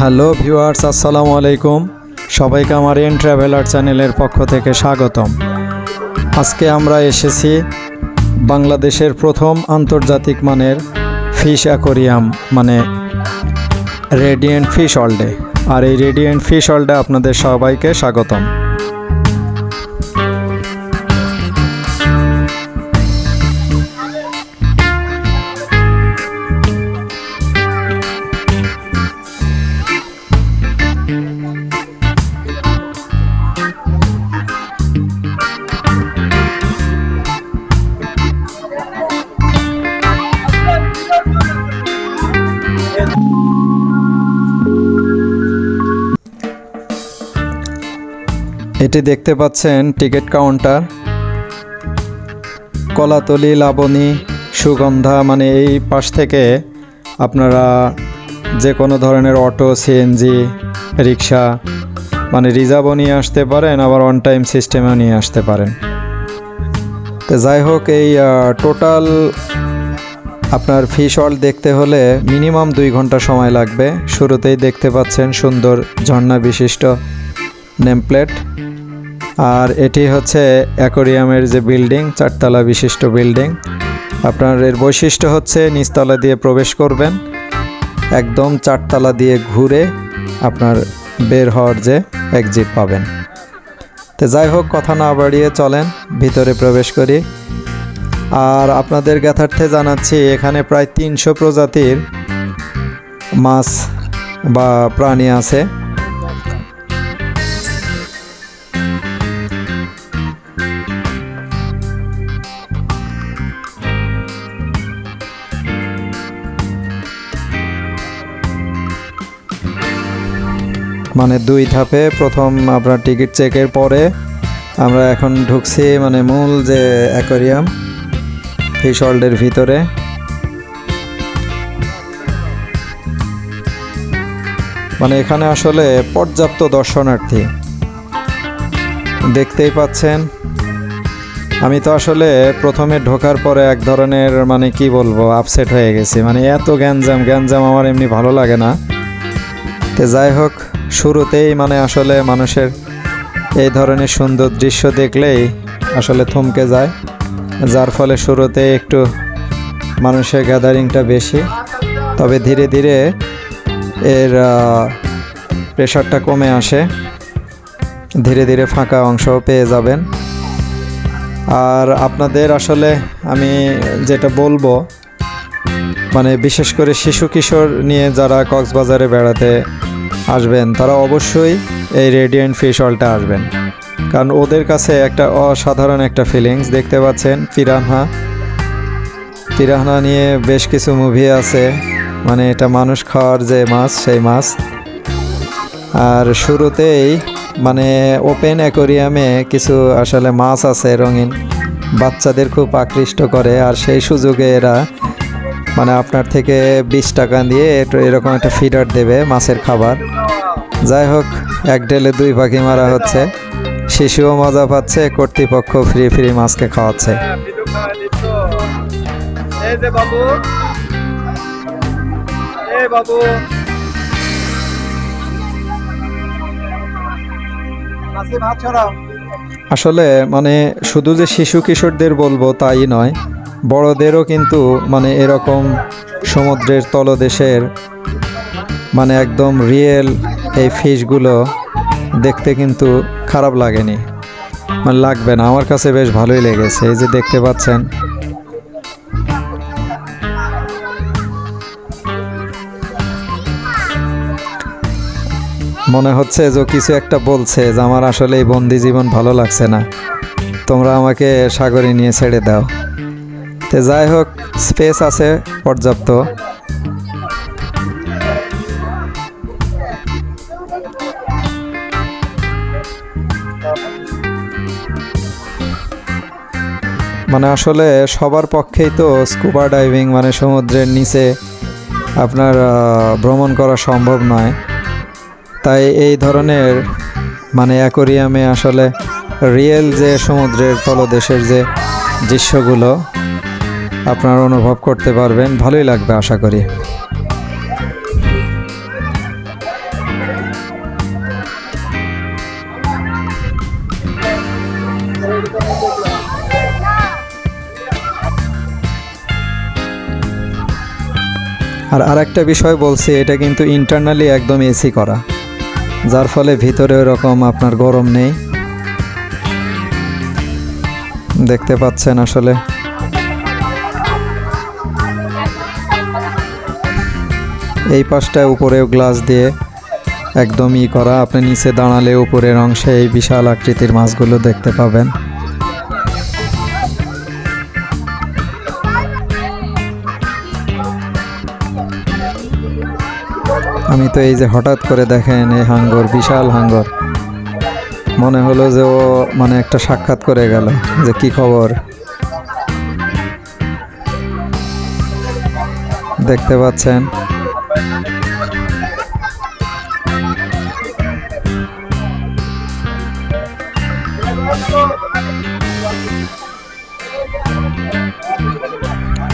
Hello viewers, আসসালামু আলাইকুম। সবাইকে আমার এন ট্রাভেলার চ্যানেলের পক্ষ থেকে স্বাগতম। আজকে আমরা এসেছি বাংলাদেশের প্রথম আন্তর্জাতিক মানের ফিশ অ্যাকোরিয়াম মানে রেডিয়েন্ট ফিশ ওয়ার্ল্ডে আর এই রেডিয়েন্ট ফিশ অল্ডে আপনাদের সবাইকে স্বাগতম। এটি দেখতে পাচ্ছেন টিকিট কাউন্টার। কলাতলি, লাবণী, সুগন্ধা মানে এই পাশ থেকে আপনারা যে কোনো ধরনের অটো সিএনজি রিক্সা মানে রিজার্ভও নিয়ে আসতে পারেন, আবার অন টাইম সিস্টেমেও নিয়ে আসতে পারেন। তো যাই হোক, এই টোটাল আপনার ফিশ ওয়ার্ল্ড দেখতে হলে মিনিমাম দুই ঘণ্টা সময় লাগবে। শুরুতেই দেখতে পাচ্ছেন সুন্দর ঝর্ণা বিশিষ্ট নেমপ্লেট আর এটি হচ্ছে অ্যাকোরিয়ামের যে বিল্ডিং, চারতলা বিশিষ্ট বিল্ডিং। আপনার এর বৈশিষ্ট্য হচ্ছে নিচতলা দিয়ে প্রবেশ করবেন, একদম চারতলা দিয়ে ঘুরে আপনার বের হওয়ার যে এক্সিট পাবেন। তো যাই হোক, কথা না বাড়িয়ে চলেন, ভিতরে প্রবেশ করি। আর আপনাদের জ্ঞাতার্থে জানাচ্ছি, এখানে প্রায় তিনশো প্রজাতির মাছ বা প্রাণী আছে। মানে দুই ধাপে, প্রথম আপনার টিকিট চেকের পরে আমরা এখন ঢুকছি মানে মূল যে অ্যাকোরিয়াম ফিশ ওয়ার্ল্ডের ভিতরে। মানে এখানে আসলে পর্যাপ্ত দর্শনার্থী। দেখতেই পাচ্ছেন। আমি তো আসলে প্রথমে ঢোকার পরে এক ধরনের মানে কি বলব আপসেট হয়ে গেছি। মানে এত গ্যাঞ্জাম গ্যাঞ্জাম আমার এমনি ভালো লাগে না। তো যাই হোক শুরুতেই মানে আসলে মানুষের এই ধরনের সুন্দর দৃশ্য দেখলেই আসলে থমকে যায়। যার ফলে শুরুতে একটু মানুষের গ্যাদারিংটা বেশি। তবে ধীরে ধীরে এর প্রেশারটা কমে আসে। ধীরে ধীরে ফাঁকা অংশও পেয়ে যাবেন। আর আপনাদের আসলে আমি যেটা বলব মানে বিশেষ করে শিশু কিশোর নিয়ে যারা কক্সবাজারে বেড়াতে আসবেন, তারা অবশ্যই এই রেডিয়েন্ট ফিশ হলটা আসবেন। কারণ ওদের কাছে একটা অসাধারণ একটা ফিলিংস দেখতে পাচ্ছেন পিরানহা। পিরানহা নিয়ে বেশ কিছু মুভি আছে মানে এটা মানুষ খাওয়ার যে মাছ, সেই মাছ। আর শুরুতেই মানে ওপেন অ্যাকোরিয়ামে কিছু আসলে মাছ আছে রঙিন, বাচ্চাদের খুব আকৃষ্ট করে, আর সেই সুযোগে এরা মানে আপনার থেকে বিশ টাকা দিয়ে একটু এরকম একটা ফিডার দেবে মাছের খাবার। যাই হোক এক ডেলে দুই পাখি মারা হচ্ছে। শিশুও মজা পাচ্ছে কর্তৃপক্ষ ফ্রি ফ্রি মাছকে খাওয়াচ্ছে। বাবু। বাবু। আসলে মানে শুধু যে শিশু কিশোরদের বলব তাই নয় বড়দেরও কিন্তু মানে এরকম সমুদ্রের তলদেশের মানে একদম রিয়েল এই ফিশগুলো দেখতে কিন্তু খারাপ লাগেনি। মানে লাগবে না। আমার কাছে বেশ ভালোই লেগেছে। এই যে দেখতে পাচ্ছেন। মনে হচ্ছে যে কিছু একটা বলছে যে আমার আসলে এই বন্দি জীবন ভালো লাগছে না। তোমরা আমাকে সাগরে নিয়ে ছেড়ে দাও। তো যাই হোক স্পেস আছে পর্যাপ্ত। মানে আসলে সবার পক্ষেই তো স্কুবা ডাইভিং মানে সমুদ্রের নিচে আপনার ভ্রমণ করা সম্ভব নয়। তাই এই ধরনের মানে অ্যাকোরিয়ামে আসলে রিয়েল যে সমুদ্রের তলদেশের যে দৃশ্যগুলো আপনারা অনুভব করতে পারবেন, ভালোই লাগবে আশা করি। আর আরেকটা বিষয় বলছি, এটা কিন্তু ইন্টারনালি একদম এসি করা, যার ফলে ভিতরে ওরকম আপনার গরম নেই। দেখতে পাচ্ছেন আসলে। এই পাশটায় উপরেও গ্লাস দিয়ে একদমই করা। আপনি নিচে দাঁড়ালে উপরের অংশে এই বিশাল আকৃতির মাছগুলো দেখতে পাবেন। আমি তো এই যে হঠাৎ করে দেখেন এই হাঙ্গর, বিশাল হাঙ্গর। মনে হলো যে ও মানে একটা সাক্ষাৎ করে গেল যে কি খবর। দেখতে পাচ্ছেন?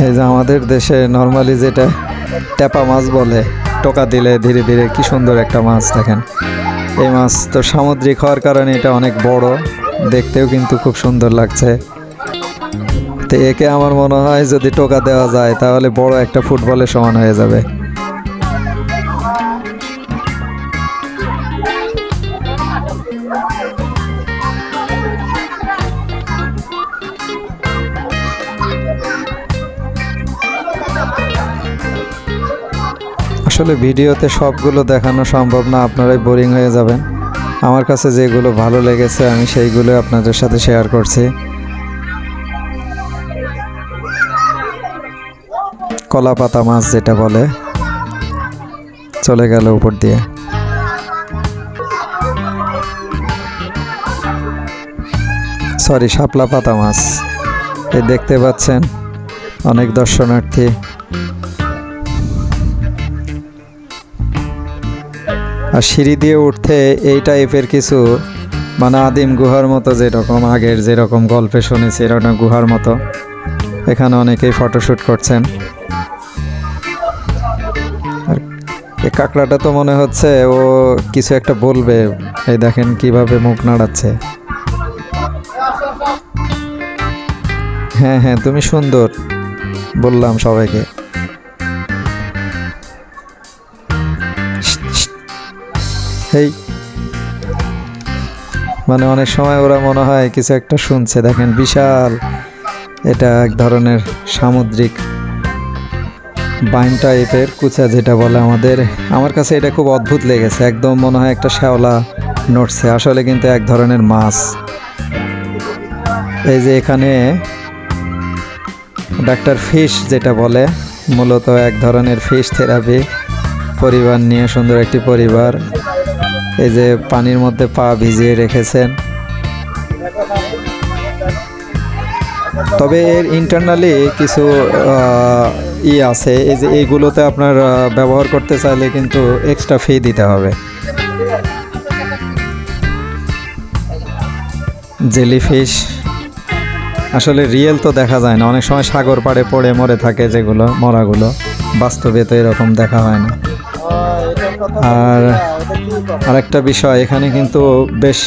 এই যে আমাদের দেশে নর্মালি যেটা ট্যাপা মাছ বলে, টোকা দিলে ধীরে ধীরে কি সুন্দর একটা মাছ দেখেন। এই মাছ তো সামুদ্রিক হওয়ার কারণে এটা অনেক বড়, দেখতেও কিন্তু খুব সুন্দর লাগছে। তো একে আমার মনে হয় যদি টোকা দেওয়া যায়, তাহলে বড় একটা ফুটবলের সমান হয়ে যাবে। আসলে ভিডিওতে সবগুলো দেখানো সম্ভব না, আপনারাই বোরিং হয়ে যাবেন। আমার কাছে যেগুলো ভালো লেগেছে, আমি সেইগুলো আপনাদের সাথে শেয়ার করছি। কলা পাতা মাছ যেটা বলে, চলে গেল উপর দিয়ে। সরি শাপলা পাতা মাছ। এই দেখতে পাচ্ছেন, অনেক দর্শনার্থী। আর সিঁড়ি দিয়ে উঠতে এই টাইপের কিছু মানে আদিম গুহার মতো যেরকম, আগের যেরকম গল্পে শুনেছি এরকম গুহার মতো। এখানে অনেকেই ফটোশ্যুট করছেন। আর এই কাঁকড়াটা তো মনে হচ্ছে ও কিছু একটা বলবে, এই দেখেন কীভাবে মুখ নাড়াচ্ছে। হ্যাঁ হ্যাঁ তুমি সুন্দর, বললাম সবাইকে। এই মানে অনেক সময় ওরা মনে হয় কিছু একটা শুনছে। দেখেন বিশাল এটা এক ধরনের সামুদ্রিক বাইন টাইপের কুচা যেটা বলে আমাদের। আমার কাছে এটা খুব অদ্ভুত লেগেছে। একদম মনে হয় একটা শ্যাওলা নড়ছে। আসলে কিন্তু এক ধরনের মাছ। এই যে এখানে ডাক্তার ফিশ যেটা বলে, মূলত এক ধরনের ফিশ থেরাপি। পরিবার নিয়ে সুন্দর একটি পরিবার। এই যে পানির মধ্যে পা ভিজিয়ে রেখেছেন। তবে এর ইন্টারনালি কিছু ই আছে। এই যে এইগুলোতে আপনার ব্যবহার করতে চাইলে কিন্তু এক্সট্রা ফি দিতে হবে। জেলিফিশ আসলে রিয়েল তো দেখা যায় না। অনেক সময় সাগর পাড়ে পড়ে, মরে থাকে যেগুলো, মরাগুলো। বাস্তবে তো এরকম দেখা হয় না। আর আরেকটা বিষয়, এখানে কিন্তু বেশ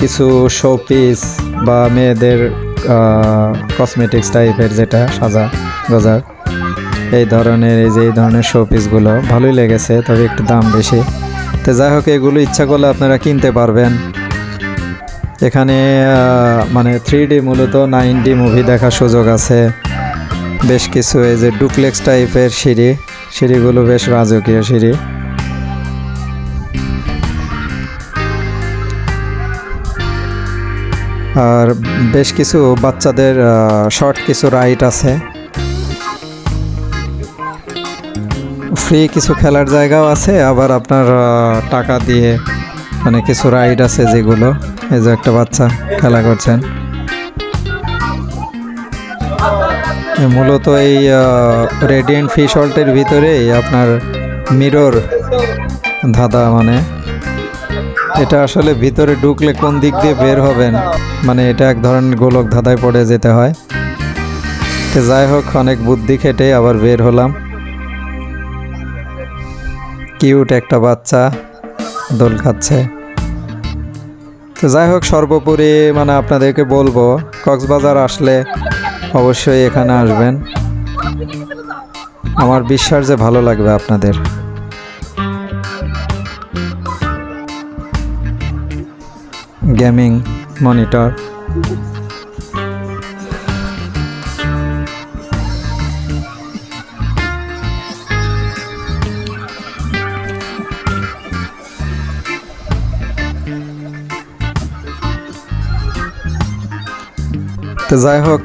কিছু শো পিস বা মেয়েদের কসমেটিক্স টাইপের যেটা সাজা, গজার, এই ধরনের, এই যে এই ধরনের শো পিসগুলো ভালোই লেগেছে, তবে একটু দাম বেশি। তো যাই হোক, এগুলো ইচ্ছা করলে আপনারা কিনতে পারবেন। এখানে মানে থ্রি ডি মূলত নাইন ডি মুভি দেখার সুযোগ আছে। বেশ কিছু এই যে ডুপ্লেক্স টাইপের সিঁড়ি, সিঁড়িগুলো বেশ রাজকীয় সিঁড়ি। আর বেশ কিছু বাচ্চাদের শর্ট কিছু রাইড আছে। ফ্রি কিছু খেলার জায়গাও আছে, আবার আপনার টাকা দিয়ে মানে কিছু রাইড আছে যেগুলো। এই যে একটা বাচ্চা খেলা করছেন। মূলত এই রেডিয়েন্ট ফিশ হল্টের ভিতরেই আপনার মিরর ধাঁধা মানে। এটা আসলে ভিতরে ঢুকলে কোন দিক দিয়ে বের হবেন? মানে এটা এক ধরনের গোলক ধাঁধায় পড়ে যেতে হয়। তো যাই হোক, অনেক বুদ্ধি খেটে আবার বের হলাম। কিউট একটা বাচ্চা দোল খাচ্ছে। তো যাই হোক, সর্বোপরি মানে আপনাদেরকে বলব, কক্সবাজার আসলে অবশ্যই এখানে আসবেন। আমার বিশ্বাস যে ভালো লাগবে আপনাদের। Gaming monitor. তো যাই হোক,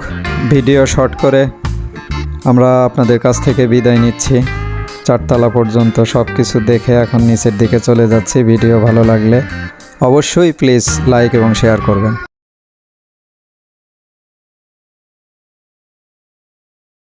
ভিডিও শর্ট করে আমরা আপনাদের কাছ থেকে বিদায় নিচ্ছি। চারতলা পর্যন্ত সব কিছু দেখে এখন নিচের দিকে চলে যাচ্ছি। ভিডিও ভালো লাগলে অবশ্যই প্লিজ লাইক এবং শেয়ার করবেন।